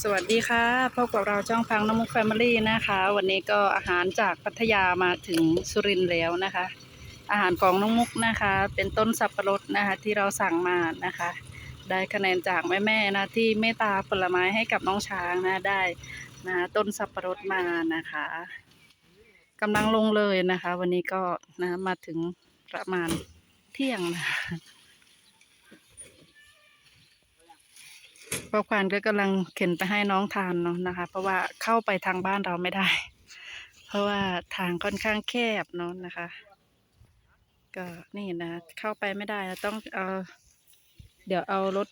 สวัสดีค่ะพบกับเราช่องฟังน้ำมุกแฟมิลี่นะคะ วันนี้ก็อาหารจากพัทยามาถึงสุรินทร์แล้วนะคะ อาหารของน้องมุกนะคะ เป็นต้นสับปะรดนะคะ ที่เราสั่งมานะคะ ได้คะแนนจากแม่ๆนะที่เมตตาผลไม้ให้กับน้องช้างนะได้นะต้นสับปะรดมานะคะกำลังลงเลยนะคะ วันนี้ก็นะมาถึงประมาณเที่ยงนะ คะพ่อควานก็กำลังเข็นไปให้น้องทานเนาะนะคะ เพราะว่าเข้าไปทางบ้านเราไม่ได้ เพราะว่าทางค่อนข้างแคบเนาะนะคะ ก็นี่นะ เข้าไปไม่ได้นะต้องเอาเดี๋ยวเอารถ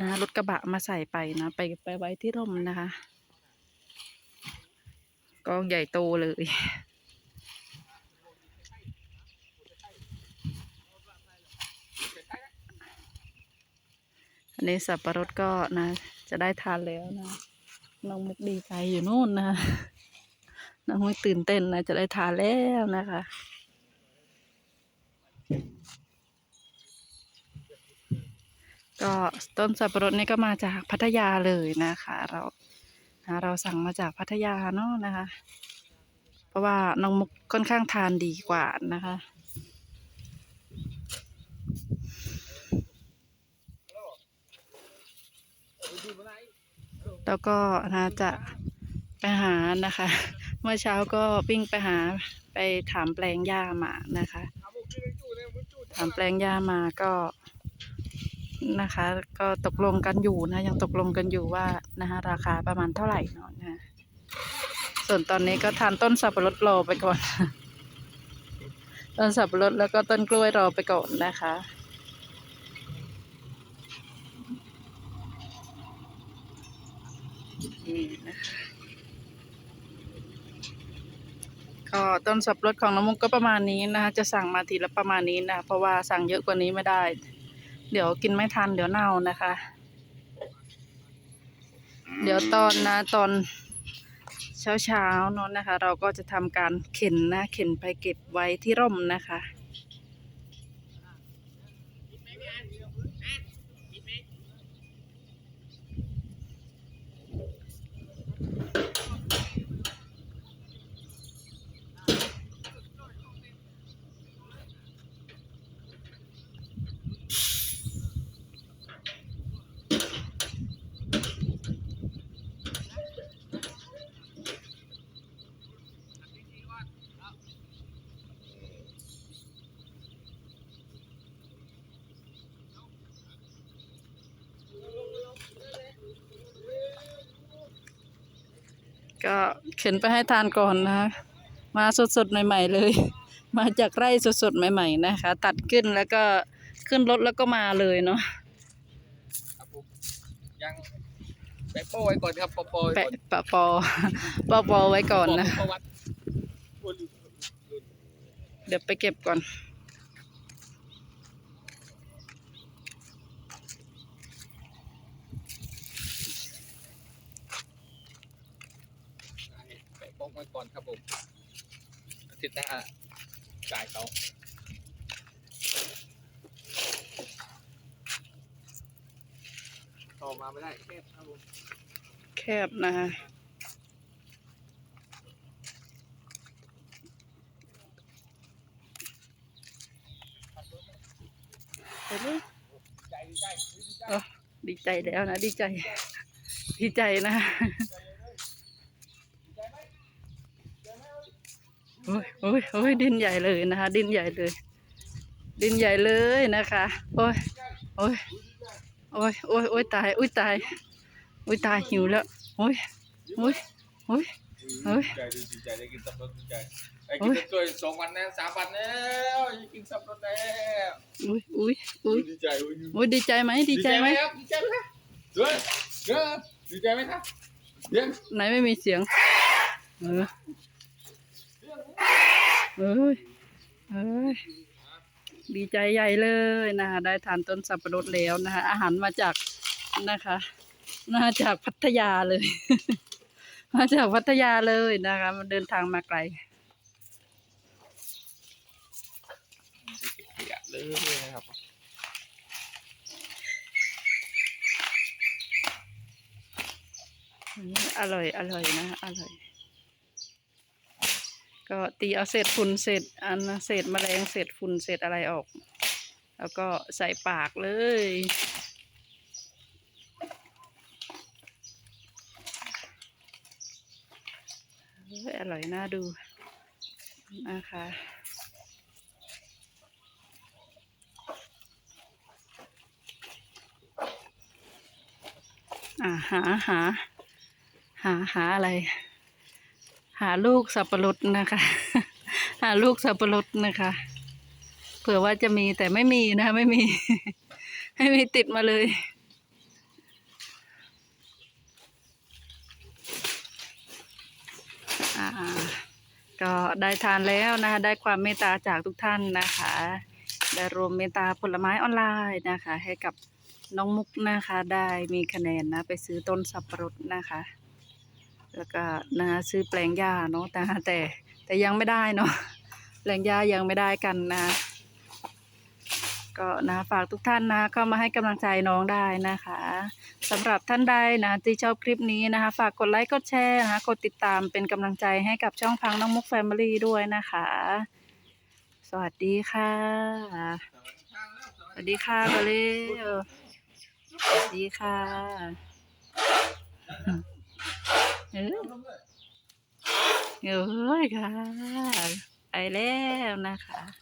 นะรถกระบะมาใส่ไปนะ ไปไปไว้ที่ร่มนะคะกองใหญ่โตเลย อันนี้สับปะรดก็นะ จะได้ทานแล้วนะน้องมุกดีใจอยู่นู่นนะน้องมุกตื่นเต้นนะ จะได้ทานแล้วนะคะ ก็ต้นสับปะรดนี่ก็มาจากพัทยาเลยนะคะ เรานะเราสั่งมาจากพัทยาเนาะนะคะ เพราะว่าน้องมุกค่อนข้างทานดีกว่านะคะ แล้วก็นะจะไปหานะคะ เมื่อเช้าก็วิ่งไปหาไปถามแปลงหญ้ามานะคะ ถามแปลงหญ้ามาก็นะคะ ก็ตกลงกันอยู่นะ ยังตกลงกันอยู่ว่านะคะราคาประมาณเท่าไหร่เนาะนะส่วนตอนนี้ก็ทานต้นสับปะรดรอไปก่อน ต้นสับปะรดแล้วก็ต้นกล้วยรอไปก่อนนะคะ นี่นะคะ ก็ต้นสับปะรดของน้องมุกก็ประมาณนี้นะคะจะสั่งมาทีละประมาณนี้นะเพราะว่าสั่งเยอะกว่านี้ไม่ได้ เดี๋ยวกินไม่ทันเดี๋ยวเน่านะคะ เดี๋ยวตอนนะตอนเช้าเช้าๆเนอะนะคะ เราก็จะทำการเข็นนะเข็นไปเก็บไว้ที่ร่มนะคะ ก็เข็นไปให้ทานก่อนนะคะมาสดๆใหม่ ๆ เลย มาจากไร่สดๆใหม่ ๆ นะคะ ตัดขึ้นแล้วก็ขึ้นรถแล้วก็มาเลยเนาะครับผมยังแปะโป้ไว้ก่อนครับปอปอไว้แปะก่อนปะปอปอปอไว้ก่อนนะประวัติโอ้ยเดี๋ยวไปเก็บก่อน แปะโป้ไว้ก่อนครับผมอาทิตย์หน้าจ่ายเขาต่อมาไม่ได้แค่ครับผมแคบนะคะไปเลยใจดีใจดีใจเออดีใจแล้วนะ ดีใจ ดีใจนะ โอ้ยโอ้ยโอ้ยดินใหญ่เลยนะคะ ดินใหญ่เลย ดินใหญ่เลยนะคะ โอ้ยโอ้ยโอ้ยโอ้ยโอ้ยตายอุ้ยตายอุ้ยตายหิวแล้วโอ้ยโอ้ยโอ้ยเฮ้ยดีใจดีใจได้กินสับปะรดดีใจไอ้กินเป็นตัวสองวันนะสามวันแล้วยังกินสับปะรดแล้วอุ้ยอุ้ยอุ้ยดีใจอุ้ยโอ้ยดีใจไหมดีใจไหมครับดีใจไหมครับเด้อเด้อดีใจไหมครับเดี๋ยวไหนไม่มีเสียงเออ เอ้ยเอ้ยดีใจใหญ่เลยนะคะ ได้ทานต้นสับปะรดแล้วนะคะ อาหารมาจากนะคะมาจากพัทยาเลย มาจากพัทยาเลยนะคะ มันเดินทางมาไกลขยะเลยนะครับอืมอร่อย อร่อยนะ อร่อย ก็ตีเอาเศษฝุ่นเศษอันเศษแมลงเศษฝุ่นเศษอะไรออก แล้วก็ใส่ปากเลยเฮ้ยอร่อยน่าดูนะคะอ่าหาหาหาหาอะไร หาลูกสับปะรดนะคะ หาลูกสับปะรดนะคะ เผื่อว่าจะมีแต่ไม่มีนะไม่มี ไม่มีติดมาเลยอ่าก็ได้ทานแล้วนะคะ ได้ความเมตตาจากทุกท่านนะคะ ได้รวมเมตตาผลไม้ออนไลน์นะคะ ให้กับน้องมุกนะคะ ได้มีคะแนนนะ ไปซื้อต้นสับปะรดนะคะ แล้วก็นะซื้อแปลงหญ้าเนาะแต่แต่แต่ยังไม่ได้เนาะแปลงหญ้ายังไม่ได้กันนะ ก็นะฝากทุกท่านนะเข้ามาให้กำลังใจน้องได้นะคะสำหรับท่านใดนะที่ชอบคลิปนี้นะคะ ฝากกดไลค์กดแชร์นะคะกดติดตามเป็นกำลังใจให้กับช่องพังน้องมุกแฟมิลี่ด้วยนะคะ สวัสดีค่ะ สวัสดีค่ะกเร็วสวัสดีค่ะ เออเอ้ยค่ะ ไปแล้วนะคะ